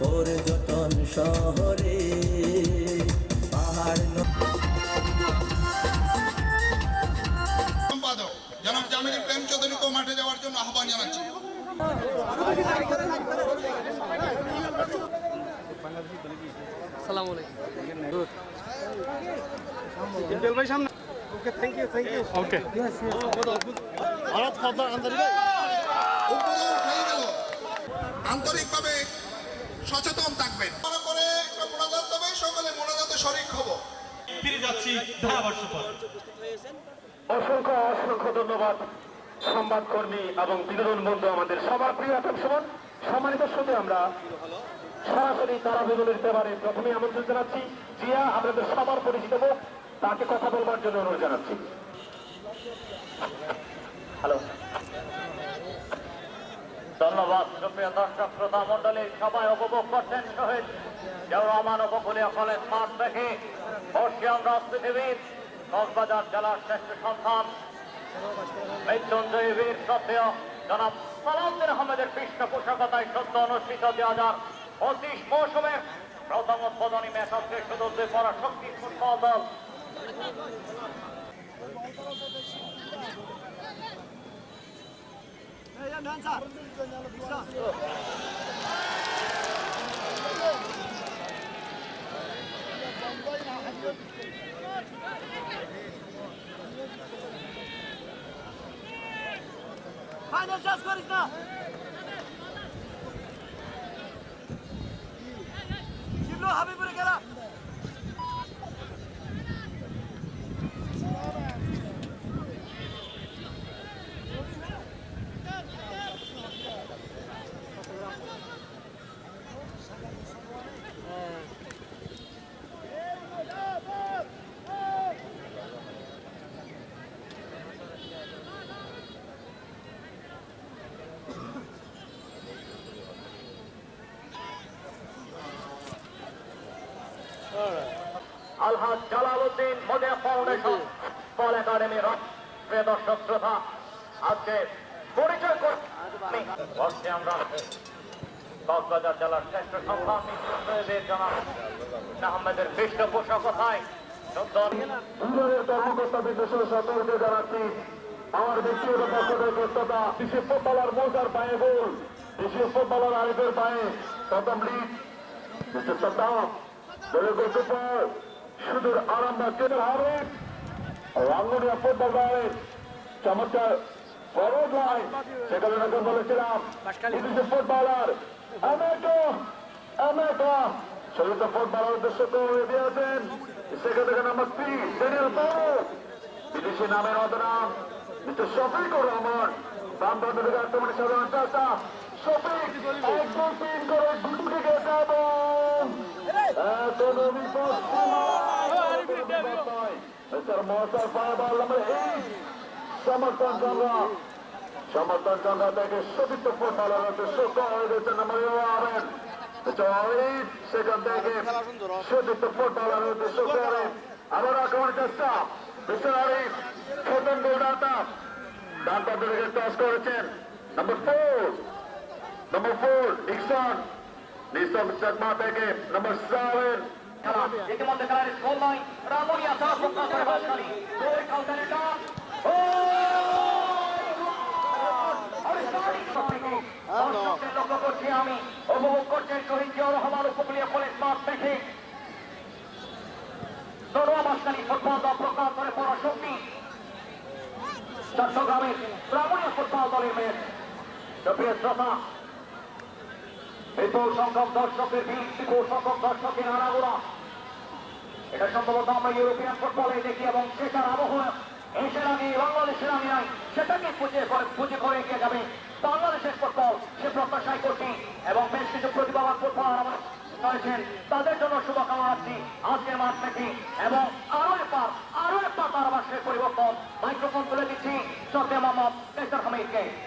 পর্যটন শহরে পাহাড় সম্পাদক জনাব জামিনী প্রেম চৌধুরীকে মাঠে যাওয়ার জন্য আহ্বান জানাচ্ছি সালাম আলাইকুম ভাই সামনে okay thank you thank you okay Bharat উপরে আন্তরিকভাবে সচেতন থাকবেন। মনে করে একটা মোনাজাত সকলে মোনাজাতে শরিক হব। ফিরে যাচ্ছি অসংখ্য অসংখ্য ধন্যবাদ সংবাদকর্মী এবং বিনোদন বন্ধু আমাদের সবার প্রিয় আতম সমান। সম্মানিত সাথে আমরা সরাসরি তারা বিনোদন দিতে পারে প্রথমে আমন্ত্রণ জানাচ্ছি। জিয়া আপনাদের সবার পরিচিত মুখ তাকে কথা বলবার জন্য অনুরোধ জানাচ্ছি। হ্যালো ধন্যবাদ, সুপ্রিয় দর্শক, শ্রোতা মন্ডলী সবাই উপভোগ করছেন শহীদ রহমান উপকূলীয় কলেজ মাঠ থেকে। বর্ষিয়ান রাজ পৃথিবীর কক্সবাজার জেলার শ্রেষ্ঠ সন্তান। মৃত্যুঞ্জয়ী বীর শ্রদ্ধেয় জনাব সালাউদ্দিন আহমেদের পৃষ্ঠপোষকতায় সদ্য অনুষ্ঠিত দুই হাজার পঁচিশ মৌসুমের প্রথম উদ্বোধনী ম্যাচ হচ্ছে শুধু দুই পরাশক্তি ফুটবল দল। Hajde, čas korisna! Živno, Habibu! আলহাজ Jalaluddin Modia foundation ball academy প্রিয় দর্শক শ্রোতা আজকে পরিচয় করছি আমরা কক্সবাজার জেলার শ্রেষ্ঠ সন্তান মৃত্যুঞ্জয়দের জনাব আহমেদের পৃষ্ঠপোষকতায় ইউনিয়নের কর্মকর্তা সতর্কে জানাচ্ছি আমার ব্যক্তিগত পক্ষ থেকে ফুটবলার মৌজার পায়ে গোল। বিশেষ ফুটবলার আরিফের পায়ে প্রথম দলীয় গোলকিপার সুদূর আরামবাগ কেন্দ্র হবে রাঙ্গুনিয়া ফুটবল দলের চমৎকার ফরওয়ার্ড লাইন। সেখানে নতুন বলেছিলাম বিদেশি ফুটবলার আমেটো আমেটো শরীর ফুটবলার উদ্দেশ্য করে দিয়েছেন সেখান থেকে নাম্বার থ্রি ড্যানিয়েল পাও বিদেশি নামের মতো নাম মিস্টার শফিকুর রহমান। বাম আক্রমণের সাধারণ চাষা শফিক সমর্থন সংগ্রাম সমর্থন সংগ্রাম থেকে সতীর্থ করে দিয়েছেন নাম্বার ইলেভেন সেখান থেকে সতীর্থ উদ্দেশ্য করে আবার আক্রমণ চেষ্টা মিস্টার আরিফ ছোটন গোলদাতা ডান পাতে থেকে টস করেছেন number four number four Nixon Nixon Chakma থেকে নাম্বার সেভেন ইতিমধ্যে খেলার স্কোর নয় রামুনিয়া তারা প্রকাশ করে বাসকারী দুই কাউন্টারে ডান লক্ষ্য করছি আমি উপভোগ করছেন শহীদ জিয়াউর রহমান উপকূলীয় কলেজ মাঠ থেকে দরোয়া বাসকারী ফুটবল দল প্রকাশ করে পরাশক্তি চট্টগ্রামের রামুনিয়া ফুটবল দলের সুপ্রিয় শ্রোতা বিপুল সংখ্যক দর্শকের সংখ্যক দর্শকের আনাগোড়া এটা সম্ভবত আমরা ইউরোপিয়ান ফুটবলে দেখি এবং সেটার আগে বাংলাদেশের আমি নাই। সেটাকে করে করে এগিয়ে যাবে বাংলাদেশের ফুটবল, সে প্রত্যাশাই করছি এবং বেশ কিছু প্রতিভাবান ফুটবলার আমার তাদের জন্য শুভকামনা রাখছি আজকের মাঠ থেকে এবং আরও একবার আরও একবার তার পরিবর্তন। মাইক্রোফোন তুলে দিচ্ছি মোহাম্মদ হামিদকে।